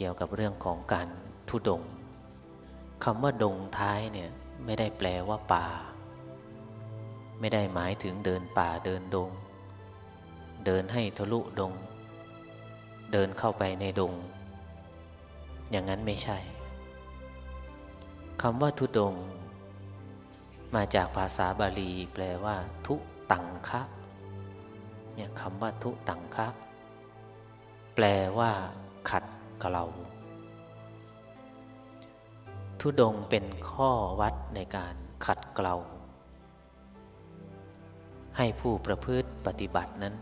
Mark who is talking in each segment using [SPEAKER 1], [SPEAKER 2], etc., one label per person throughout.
[SPEAKER 1] กี่ยวกับเรื่องของการทุดงคำว่าดงท้ายเนี่ยไม่ได้แปลว่าป่า ไม่ได้หมายถึงเดินป่าเดินดง เดินให้ทะลุดง เดินเข้าไปในดง อย่างนั้นไม่ใช่คำว่าทุดง มาจากภาษาบาลีแปลว่า ทุตังคะเนี่ยคำว่าทุตังคะ แปลว่า ขัด เกลาทุดงเป็นข้อวัดในการขัดเกลา ให้ผู้ประพฤติปฏิบัตินั้น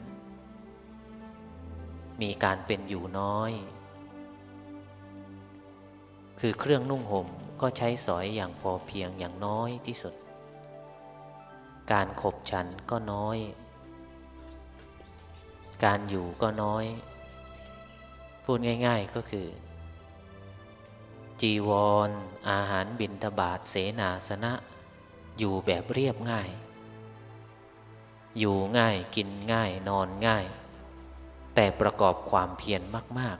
[SPEAKER 1] มีการเป็นอยู่น้อย คือเครื่องนุ่งห่มก็ใช้สอยอย่างพอเพียงอย่างน้อยที่สุด การขบฉันก็น้อย การอยู่ก็น้อย พูดง่าย ๆก็คือ จีวรออาหารบิณฑบาตเสนาสนะ อยู่แบบเรียบง่าย อยู่ง่ายกินง่ายนอนง่าย แต่ประกอบความเพียรมาก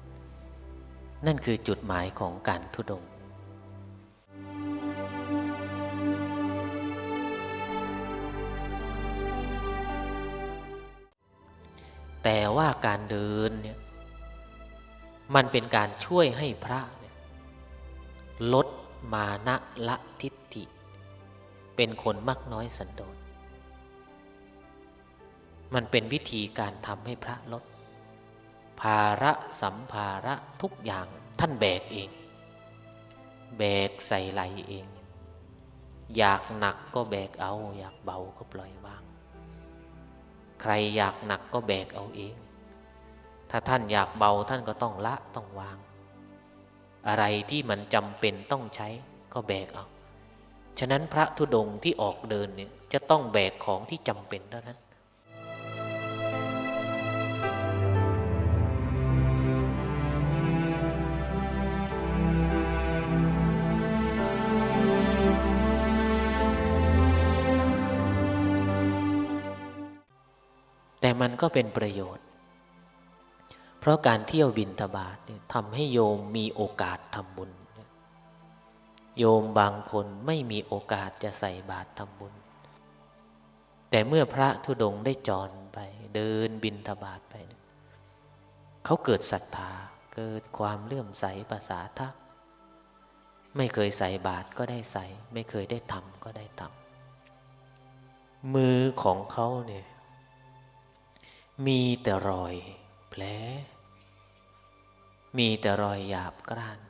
[SPEAKER 1] ๆ นั่นคือจุดหมายของการทุดง แต่ว่าการเดินเนี่ยมันเป็นการช่วยให้พระเนี่ยลดมานะละทิฏฐิ เป็นคนมักน้อยสันโดษมันเป็นวิธีการทำให้พระลด ภาระสัมภาระทุกอย่างท่านแบกเอง แบกใส่ไหลเอง อยากหนักก็แบกเอา อยากเบาก็ปล่อยวาง รอยากหนักก็แบกเอาเอง ถ้าท่านอยากเบาท่านก็ต้องละต้องวาง อะไรที่มันจำเป็นต้องใช้ก็แบกเอา ฉะนั้นพระธุดงค์ที่ออกเดินเนี่ยจะต้องแบกของที่จำเป็นเท่านั้น แต่มันก็เป็นประโยชน์ เพราะการเที่ยวบินทบาททำให้โยมมีโอกาสทำบุญ โยมบางคนไม่มีโอกาสจะใส่บาตรทำบุญ แต่เมื่อพระธุดงค์ได้จรไป เดินบินทบาทไป เขาเกิดศรัทธาเกิดความเลื่อมใสภาษาทัก ไม่เคยใส่บาตรก็ได้ใส่ ไม่เคยได้ทำก็ได้ทำมือของเขาเนี่ย มีแต่รอยแผล มีแต่รอยหยาบกร้าน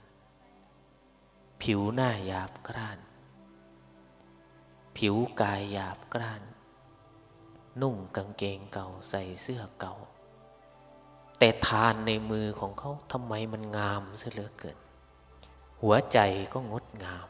[SPEAKER 1] ผิวหน้าหยาบกร้าน ผิวกายหยาบกร้าน นุ่งกางเกงเก่าใส่เสื้อเก่า แต่ทานในมือของเขาทำไมมันงามเสเหลือเกิน หัวใจก็งดงาม